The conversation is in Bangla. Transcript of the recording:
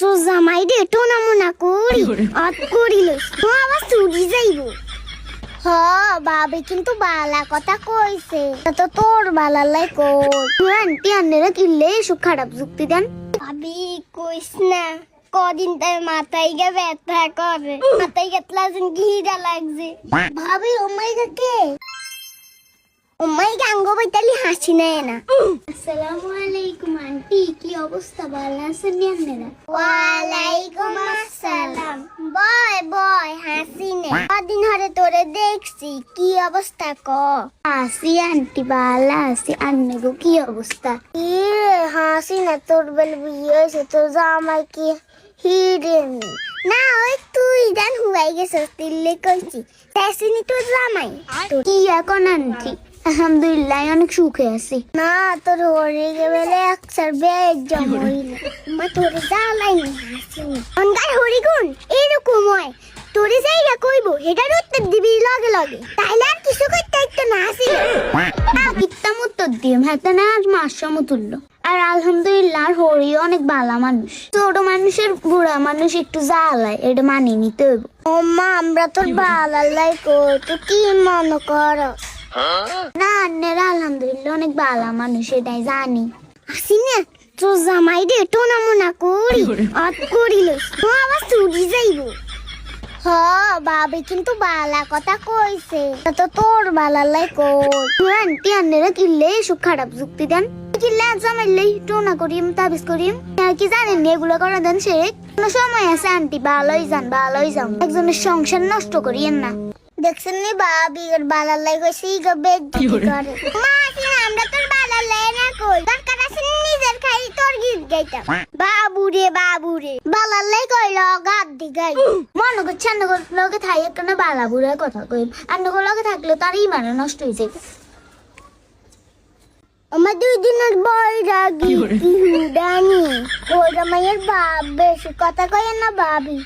তো জামাই দে তো না মনা করি আত করিল। তো আবার চুরি যাইব। হ বাবে কিন্তু বালা কথা কইছে। তো তোর বালালাই কই আন্টি আন্নেরা কিনলে এসব খারাপ যুক্তি দেন। ভাবি কইস না কদিন তাই মাথায় গে ব্যথা করে। মাথায় গেতলা যেন ঘিরা লাগছে ভাবি ওমাই কে? ওমাই গাঙ্গো বৈতালি হাসি নেয় না? আসসালামু আলাইকুম আন্টি। কি অবস্থা? ভালো আছেন নি আপনারা? ওয়ালাইকুম আসসালাম। বয় বয় হাসি নে কদিন ধরে তোরে দেখছি। কি অবস্থা ক? হাসি আন্টি ভালো আছি। আন্নেগো কি অবস্থা? এ হাসি না তোর বেল বিয়ে হয়েছে। তোর জামাই কি হিরেন? না ওই তুই জান হুয়াই গেছিস দিল্লি কইছি। তেসিনি তোর জামাই? কি এখন আন্টি? আলহামদুলিল্লাহ অনেক সুখে আছি। না তোর হরে গেলে একসার বেজ জমইল মা তোর জ্বালাই নি হাসিনি অনগার হরি গুণ এরকম হয়। তোরে যাইরা কইব এটার উত্তর দিবি লগে লগে। তাইলে আর কিছু করতে একটু না হাসিল ইত্তাম উত্তর দিম হাতে না আজ মাসম তুললো। আর আলহামদুলিল্লাহ আর হরি অনেক ভালো মানুষ। ছোট মানুষের বুড়া মানুষ একটু জ্বালায় এটা মানিয়ে নিতে হইব। ও মা আমরা তোর ভালাই কই? তুই কি মনে করস না আন্নেরা আলহামদুলিল্লাহ অনেক ভালো মানুষ এটাই জানি। আসি না তোর জামাই দে তো না মনা করি আত করিল তো আবার চুরি যাইব। হ বাবে কিন্তু বালা কথা কইছে। তো তোর বালালাই কই আন্টি আন্নেরা কিনলে এসব খারাপ যুক্তি দেন? কিনলে জামাইলে টোনা করিম তাবিজ করিম। আর কি জানেন এগুলো করে দেন সে? কোনো সময় আছে আন্টি ভালোই যান ভালোই যান একজনের সংসার নষ্ট করিয়েন না। দেখছেন নি বাবি? ওর বালার লাই কইছে ইগো বেজ্জতি করে। মা আসিনা আমরা তোর বালার লাই না কই? দরকার আছে নিজের খাই তোর গীত গাইতাম। বাবু রে বাবু রে বালার লাই কইল গাদ দি গাই। মনে করছে আন্ন লগে থাই একটা বালা বুড়ে কথা কই। আন্ন লগে থাকলে তার ইমানে নষ্ট হয়ে যাবে আমার দুই দিনের বৈরাগী ইহুদানি ওইটা মায়ের বাপ বেশি কথা কয় না ভাবি